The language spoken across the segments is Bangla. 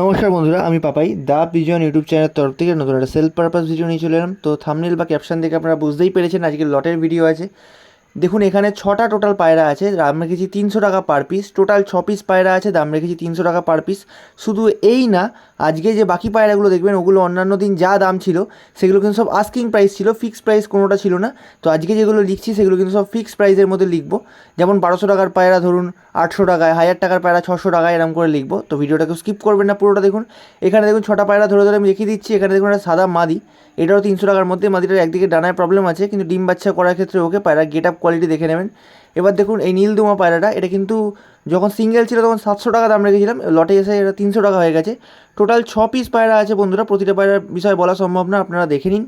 নমস্কার বন্ধুরা, আমি পাপাই, দা পিজন ইউটিউব চ্যানেলের তরফ থেকে নতুন একটা সেলফ পারপাস ভিডিও নিয়ে চলে এলাম। তো থামনেল বা ক্যাপশন দেখে আপনারা বুঝতেই পেরেছেন আজকে লটের ভিডিও আছে। দেখুন, এখানে ছটা টোটাল পায়রা আছে, দাম রেখেছি তিনশো টাকা পার পিস টোটাল ছ পিস পায়রা আছে, দাম রেখেছি তিনশো টাকা পার পিস শুধু এই না, আজকে যে বাকি পায়রাগুলো দেখবেন, ওগুলো অন্যান্য দিন যা দাম ছিল, সেগুলো কিন্তু সব আস্কিং প্রাইস ছিল ফিক্সড প্রাইস কোনোটা ছিল না। তো আজকে যেগুলো লিখছি, সেগুলো কিন্তু সব ফিক্সড প্রাইসের মধ্যে লিখব। যেমন বারোশো টাকার পায়রা ধরুন, আটশো টাকায়, হাজার টাকার পায়রা ছশো টাকায় এরকম করে লিখব। তো ভিডিওটাকে স্কিপ করবেন না, পুরোটা দেখুন। এখানে দেখুন, ছটা পায়রা ধরে ধরে আমি দেখিয়ে দিচ্ছি। এখানে দেখুন, একটা সাদা মাদি। এটাও তিনশো টাকার মধ্যে, মাদিটার একদিকে ডানায় প্রবলেম আছে, কিন্তু ডিম বাচ্চা করার ক্ষেত্রে ওকে পায়রা গেট আপ কোয়ালিটি দেখে নেবেন। এবার দেখুন এই নীলদুমা পায়রাটা, এটা কিন্তু যখন সিঙ্গেল ছিল তখন সাতশো টাকা দাম রেখেছিলাম লটে এসে এটা তিনশো টাকা হয়ে গেছে। টোটাল ছ পিস পায়রা আছে বন্ধুরা, প্রতিটা পায়রার বিষয়ে বলা সম্ভব না, আপনারা দেখে নিন।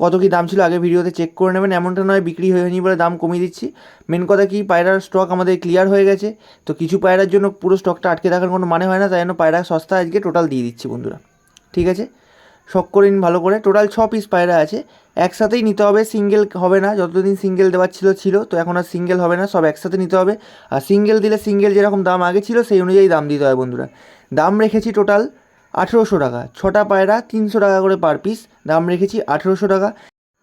কত কী দাম ছিল আগে ভিডিওতে চেক করে নেবেন, এমনটা নয়, বিক্রি হয়নি বলে দাম কমিয়ে দিচ্ছি। মেন কথা কি, পায়রার স্টক আমাদের ক্লিয়ার হয়ে গেছে, তো কিছু পায়রার জন্য পুরো স্টকটা আটকে থাকার কোনো মানে হয় না, তাই জন্য পায়রা সস্তা আজকে টোটাল দিয়ে দিচ্ছি বন্ধুরা। ঠিক আছে? শখ করে নিন ভালো করে। টোটাল ছ পিস পায়রা আছে। একসাথেই নিতে হবে সিঙ্গেল হবে না। যতদিন সিঙ্গেল দেওয়ার ছিল ছিল। তো এখন আর সিঙ্গেল হবে না, সব একসাথে নিতে হবে। আর সিঙ্গেল দিলে সিঙ্গেল যেরকম দাম আগে ছিল, সেই অনুযায়ী দাম দিতে হয় বন্ধুরা। দাম রেখেছি টোটাল আঠেরোশো টাকা। ছটা পায়রা, তিনশো টাকা করে পার পিস দাম রেখেছি আঠেরোশো টাকা।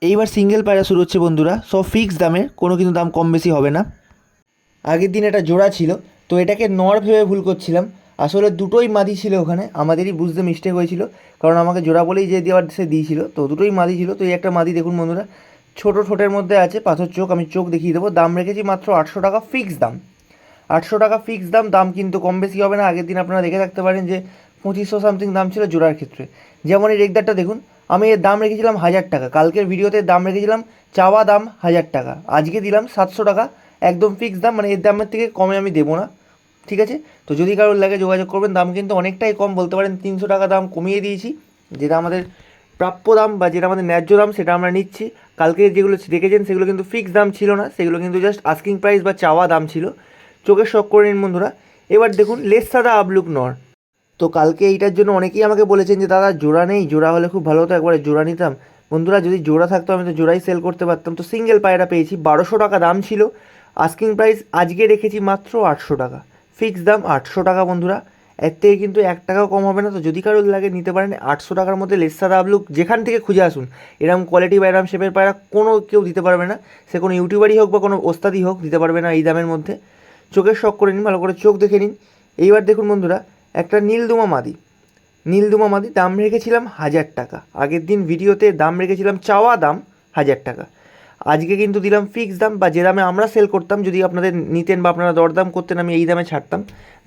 এইবার সিঙ্গেল পায়রা শুরু হচ্ছে বন্ধুরা। সব ফিক্স দামের, কোনো কিন্তু দাম কম বেশি হবে না। আগের দিন এটা জোড়া ছিল। তো এটাকে নর ভেবে ভুল করছিলাম। আসলে দুটোই মাদি ছিল ওখানে। আমাদেরই বুঝতে মিস্টেক হয়েছিল। কারণ আমাকে জোড়া বলেই যে দেওয়ার সে দিয়েছিল। তো দুটোই মাদি ছিল। তো এই একটা মাদি দেখুন বন্ধুরা, ছোটো ঠোঁটের মধ্যে আছে, পাথর চোখ, আমি চোখ দেখিয়ে দেবো। দাম রেখেছি মাত্র আটশো টাকা ফিক্স দাম। আটশো টাকা ফিক্স দাম দাম কিন্তু কম বেশি হবে না। আগের দিন আপনারা দেখে থাকতে পারেন যে পঁচিশশো সামথিং দাম ছিল জোড়ার ক্ষেত্রে। যেমন এই রেগদারটা দেখুন, আমি এর দাম রেখেছিলাম হাজার টাকা। কালকের ভিডিওতে দাম রেখেছিলাম চাওয়া দাম হাজার টাকা। আজকে দিলাম সাতশো টাকা। একদম ফিক্স দাম মানে এর দামের থেকে কমে আমি দেবো না। ঠিক আছে? তো যদি কারোর লাগে যোগাযোগ করবেন, দাম কিন্তু অনেকটাই কম। বলতে পারেন তিনশো টাকা দাম কমিয়ে দিয়েছি, যেটা আমাদের প্রাপ্য দাম বা যেটা আমাদের ন্যায্য দাম, সেটা আমরা নিচ্ছি। কালকে যেগুলো দেখেছেন, সেগুলো কিন্তু ফিক্সড দাম ছিল না, সেগুলো কিন্তু জাস্ট আস্কিং প্রাইস বা চাওয়া দাম ছিল। চোখের শখ করে নিন বন্ধুরা। এবার দেখুন, লেস সাদা আবলুক নর। তো কালকে এইটার জন্য অনেকেই আমাকে বলেছেন যে, দাদা, জোড়া নেই, জোড়া হলে খুব ভালো হতো, একবারে জোড়া নিতাম। বন্ধুরা, যদি জোড়া থাকতো, আমি তো জোড়াই সেল করতে পারতাম। তো সিঙ্গেল পায়রা পেয়েছি, বারোশো টাকা দাম ছিল। আস্কিং প্রাইস আজকে রেখেছি মাত্র আটশো টাকা। ফিক্স দাম আটশো টাকা বন্ধুরা। এর থেকে কিন্তু এক টাকাও কম হবে না। তো যদি কারোর লাগে নিতে পারেন আটশো টাকার মধ্যে লেসার আবলুক যেখান থেকে খুঁজে আসুন। এরকম কোয়ালিটি বা এরকম শেপের পায়রা কোনো কেউ দিতে পারবে না। সে কোনো ইউটিউবারই হোক বা কোনো ওস্তাদই হোক দিতে পারবে না এই দামের মধ্যে। চোখের শখ করে নিন, ভালো করে চোখ দেখে নিন। এইবার দেখুন বন্ধুরা, একটা নীলদুমা মাদি। নীলদুমা মাদি দাম রেখেছিলাম হাজার টাকা। আগের দিন ভিডিওতে দাম রেখেছিলাম চাওয়া দাম হাজার টাকা। আজকে কিন্তু দিলাম ফিক্স দাম বা যে দামে আমরা সেল করতাম, যদি আপনাদের নিতেন বা আপনারা দরদাম করতেন, আমি এই দামে ছাড়তাম।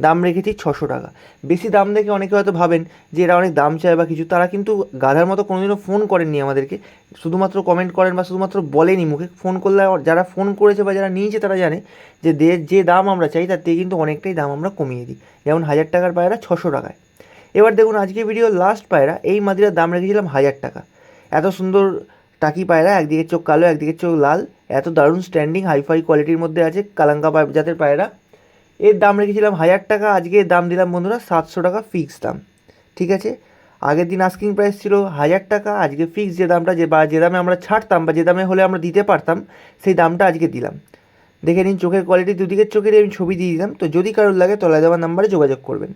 দাম রেখেছি ছশো টাকা। বেশি দাম দেখে অনেকে হয়তো ভাবেন যে এরা অনেক দাম চায় বা কিছু, তারা কিন্তু গাধার মতো কোনোদিনও ফোন করেননি আমাদেরকে। শুধুমাত্র কমেন্ট করেন বা শুধুমাত্র বলেনি মুখে। ফোন করলে যারা ফোন করেছে বা যারা নিয়েছে, তারা জানে যে যে দাম আমরা চাই, তার থেকে কিন্তু অনেকটাই দাম আমরা কমিয়ে দিই। যেমন হাজার টাকার পায়রা ছশো টাকায়। এবার দেখুন আজকে ভিডিও লাস্ট পায়রা, এই মাদিরার দাম রেখেছিলাম হাজার টাকা। এত সুন্দর টাকি পায়রা, একদিকে চোখ কালো, একদিকে চোখ লাল। এত দারুণ স্ট্যান্ডিং হাইফাই কোয়ালিটির মধ্যে আছে কালাঙ্কা জাতের পায়রা। এর দাম রেখেছিলাম হাজার টাকা, আজকে এর দাম দিলাম বন্ধুরা সাতশো টাকা ফিক্স দাম। ঠিক আছে? আগের দিন আস্কিং প্রাইস ছিল হাজার টাকা, আজকে ফিক্স যে দামটা, যে বা যে দামে আমরা ছাড়তাম বা যে দামে হলে আমরা দিতে পারতাম, সেই দামটা আজকে দিলাম। দেখে নিন চোখের কোয়ালিটি দুদিকের চোখেরই আমি ছবি দিয়ে দিলাম। তো যদি কারোর লাগে তলায় দেওয়ার নাম্বারে যোগাযোগ করবেন।